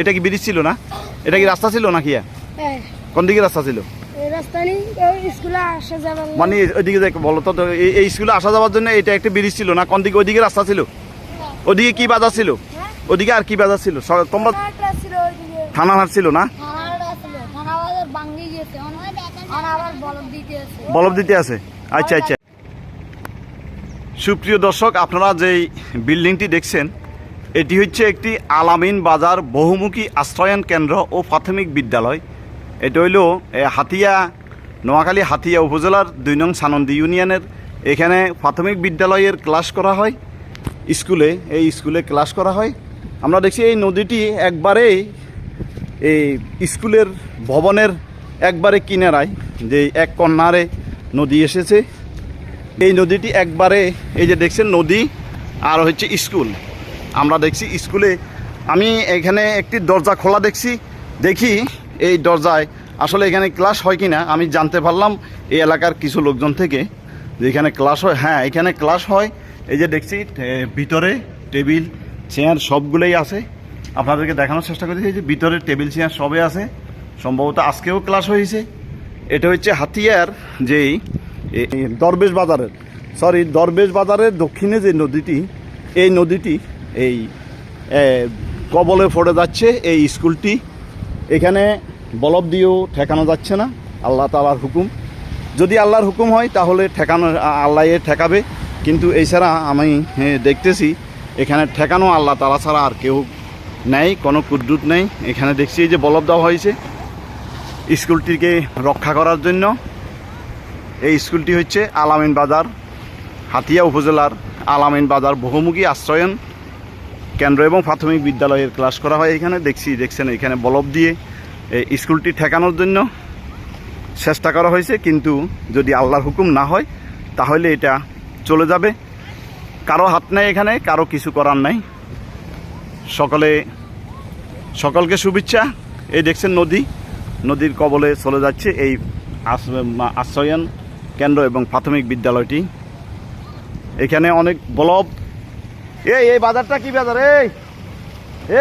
এটা কি ব্রিজ ছিল না? এটা কি রাস্তা ছিল নাকি? ইয়া? হ্যাঁ। কোন দিকে রাস্তা ছিল? না। মানে ওইদিকে বলো তো এই- স্কুলে আসা যাওয়ার জন্য এটা একটা ব্রিজ ছিল না? কোন দিকে ওইদিকে রাস্তা ছিল? ওদিকে কি বাজার ছিল? হ্যাঁ? ওদিকে আর কি বাজার ছিল? তোমরা ওইদিকে। থানাহাট ছিল না? থানা বলব দিতে আছে। আচ্ছা আচ্ছা। সুপ্রিয় দর্শক আপনারা যেই বিল্ডিংটি দেখছেন এটি হচ্ছে একটি আলামিন বাজার বহুমুখী আশ্রয়ন কেন্দ্র ও প্রাথমিক বিদ্যালয়। এটা হইল হাতিয়া, নোয়াখালী হাতিয়া উপজেলার দুই নং সানন্দী ইউনিয়নের। এখানে প্রাথমিক বিদ্যালয়ের ক্লাস করা হয়, স্কুলে, এই স্কুলে ক্লাস করা হয়। আমরা দেখছি এই নদীটি একবারেই এই স্কুলের ভবনের একবারে কিনারায়, যে এক কন্যারে নদী এসেছে। এই নদীটি একবারে, এই যে দেখছেন নদী, আর হচ্ছে স্কুল। আমরা দেখছি স্কুলে। আমি এখানে একটি দরজা খোলা দেখছি। দেখি এই দরজায় আসলে এখানে ক্লাস হয় কি না আমি জানতে পারলাম এই এলাকার কিছু লোকজন থেকে যে এখানে ক্লাস হয়। হ্যাঁ এখানে ক্লাস হয়। এই যে দেখছি ভিতরে টেবিল, চেয়ার সবগুলোই আছে। আপনাদেরকে দেখানোর চেষ্টা করছি যে ভিতরে টেবিল, চেয়ার সবে আছে। সম্ভবত আজকেও ক্লাস হয়েছে। এটা হচ্ছে হাতিয়ার যেই দরবেশ বাজারের সরি দরবেশ বাজারের দক্ষিণে যে নদীটি, এই নদীটি এই কবলে পড়ে যাচ্ছে এই স্কুলটি। এখানে বলব দিয়েও ঠেকানো যাচ্ছে না, আল্লাহ তালার হুকুম। যদি আল্লাহর হুকুম হয়, তাহলে ঠেকানো, আল্লাহ ঠেকাবে। কিন্তু এছাড়া আমি দেখতেছি, এখানে ঠেকানো আল্লাহ তালা ছাড়া আর কেউ নেই, কোনো কুদ্দুত নেই। এখানে দেখছি এই যে বলব দেওয়া হয়েছে স্কুলটিকে রক্ষা করার জন্য। এই স্কুলটি হচ্ছে আলামিন বাজার, হাতিয়া উপজেলার আলামিন বাজার বহুমুখী আশ্রয়ন। কেন্দ্র এবং প্রাথমিক বিদ্যালয়ের ক্লাস করা হয় এখানে। দেখছি, দেখছেন, এখানে বলব দিয়ে এই স্কুলটি ঠেকানোর জন্য চেষ্টা করা হয়েছে, কিন্তু যদি আল্লাহর হুকুম না হয়, তাহলে এটা চলে যাবে। কারও হাত নেই এখানে, কারও কিছু করার নাই। সকলে, সকলকে শুভেচ্ছা। এই দেখছেন নদী, নদীর কবলে চলে যাচ্ছে এই আশ্রয়ন কেন্দ্র এবং প্রাথমিক বিদ্যালয়টি। এখানে অনেক বলব এই এই বাজারটা কি বাজার? এই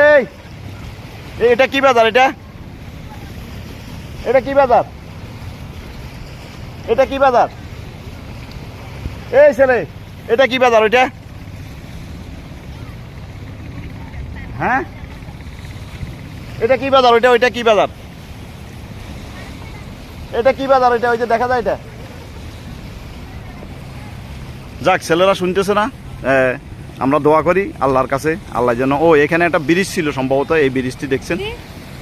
এই এটা কি বাজার এটা? এটা কি বাজার? এটা কি বাজার? এই ছেলে এটা কি বাজার ওইটা? হ্যাঁ? এটা কি বাজার ওইটা? ওইটা কি বাজার? এটা কি বাজার ওইটা? ওই যে দেখা যায় এটা। যাক ছেলেরা শুনতেছে না? এ, আমরা দোয়া করি আল্লাহর কাছে। আল্লাহ যেন ও এখানে একটা ব্রিজ ছিল সম্ভবত এই ব্রিজটি দেখছেন?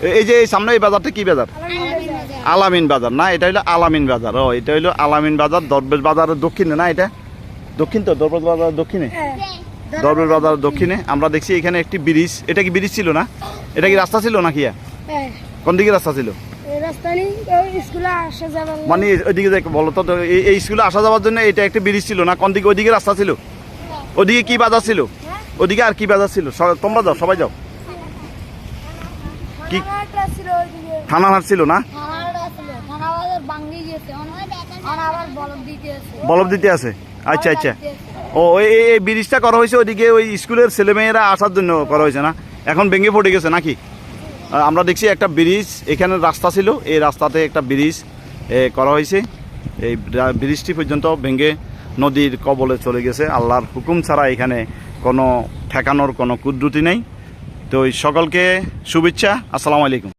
এই যে এই সামনে এই বাজারটা কি বাজার? আলামিন বাজার। না এটা হইল আলামিন বাজার। ও এটা হইল আলামিন বাজার দরবেশ বাজারের দক্ষিণে না এটা? দক্ষিণ তো দরবেশ বাজারের দক্ষিণে? হ্যাঁ। দরবেশ বাজারের দক্ষিণে আমরা দেখছি এখানে একটি ব্রিজ। এটা কি ব্রিজ ছিল না? এটা কি রাস্তা ছিল নাকি? ইয়া? হ্যাঁ। কোন দিকে রাস্তা ছিল? না। মানে ওইদিকে দেখ বলো তো তো এই- এই স্কুলে আসা যাওয়ার জন্য এটা একটা ব্রিজ ছিল না? কোন দিকে ওইদিকে রাস্তা ছিল? ওদিকে কি বাজার ছিল? ওদিকে আর কি বাজার ছিল? তোমরা যাও, সবাই যাও। কি- ওইদিকে থানাহাট ছিল না? থানা বলব দিতে আছে। আচ্ছা আচ্ছা। ও এই- ব্রিজটা করা হয়েছে ওইদিকে ওই স্কুলের ছেলেমেয়েরা আসার জন্য করা হয়েছে না? এখন ভেঙে পড়ে গেছে নাকি? আমরা দেখছি একটা ব্রিজ, এখানে রাস্তা ছিল। এই রাস্তাতে একটা ব্রিজ করা হয়েছে। এই ব্রিজটি পর্যন্ত ভেঙে নদীর কবলে চলে গেছে। আল্লাহর হুকুম ছাড়া এখানে কোনো ঠেকানোর কোনো কুদ্রুতি নেই। তো সকলকে শুভেচ্ছা। আসসালামু আলাইকুম।